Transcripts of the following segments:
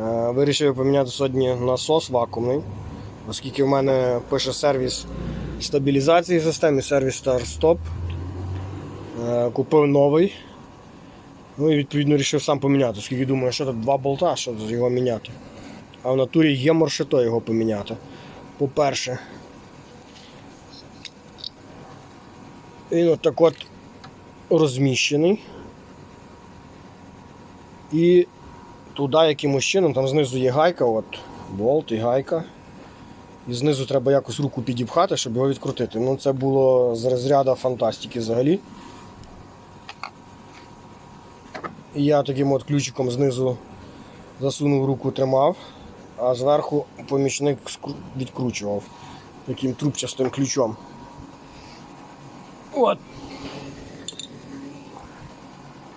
Е, Вирішив поміняти сьогодні насос вакуумний, оскільки в мене пише сервіс стабілізації системи, сервіс старт-стоп. Е, Купив новий. Ну і відповідно вирішив сам поміняти, оскільки думаю, що тут два болта, що його міняти. А в натурі є маршито його поміняти. По-перше, він отак от розміщений. І туди якимось чином, там знизу є гайка, от, болт і гайка. І знизу треба якось руку підіпхати, щоб його відкрутити. Ну, це було з розряду фантастики взагалі. І я таким от ключиком знизу засунув руку, тримав, а зверху помічник відкручував таким трубчастим ключом. От.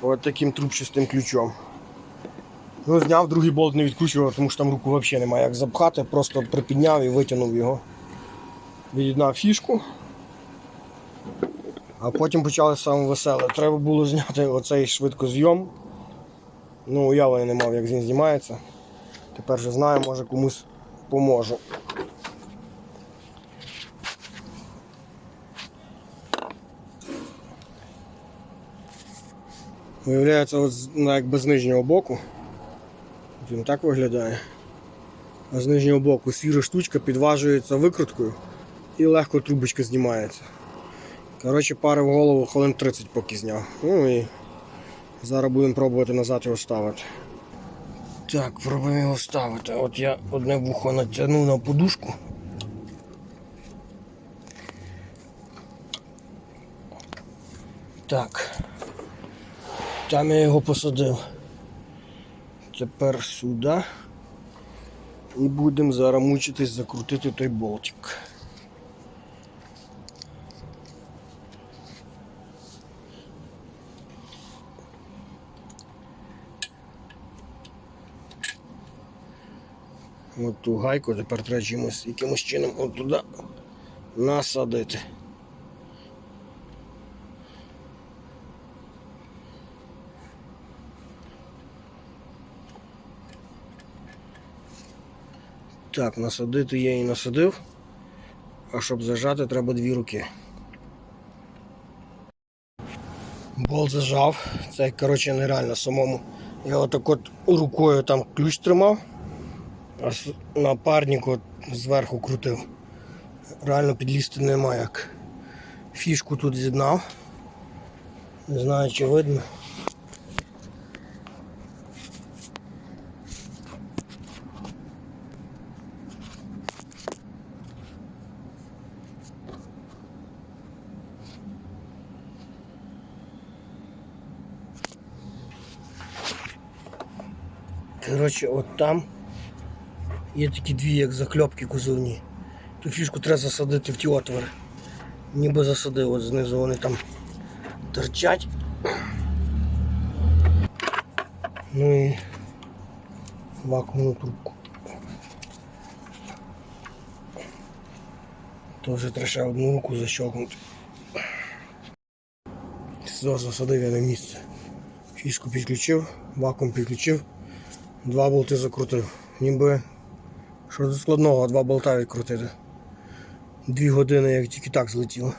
От таким трубчастим ключом. Ну, зняв, другий болт не відкручував, тому що там руку взагалі немає як запхати, просто припідняв і витягнув його. Від'єднав фішку. А потім почали саме веселе. Треба було зняти оцей швидкозйом. Ну, уявлення не мав, як він знімається. Тепер вже знаю, може комусь поможу. Виявляється, от якби з нижнього боку. Він так виглядає. А з нижнього боку сіра штучка підважується викруткою і легко трубочка знімається. Коротше, парив голову хвилин 30 поки зняв. Ну і зараз будемо пробувати назад його ставити. Так, пробуємо його ставити. От я одне вухо натягнув на подушку. Так. Там я його посадив. Тепер сюди. І будемо зараз мучитись закрутити той болтик. От ту гайку тепер треба чимось якимось чином от туди насадити. Так, насадити я і насадив, а щоб зажати, треба дві руки. Болт зажав, це коротше нереально самому. Я отак от рукою там ключ тримав, а напарник зверху крутив. Реально підлізти нема як. Фішку тут з'єднав. Не знаю чи видно. Коротше, от там є такі дві як закльопки кузовні. Ту фішку треба засадити в ті отвори. Ніби засадив, от знизу вони там торчать. Ну і вакуумну трубку. Тоже треба одну руку защелкнути. Засадив я на місце. Фішку підключив, вакуум підключив, два болти закрутив. Ніби що до складного, два болта відкрутити. Дві години як тільки так злетіло.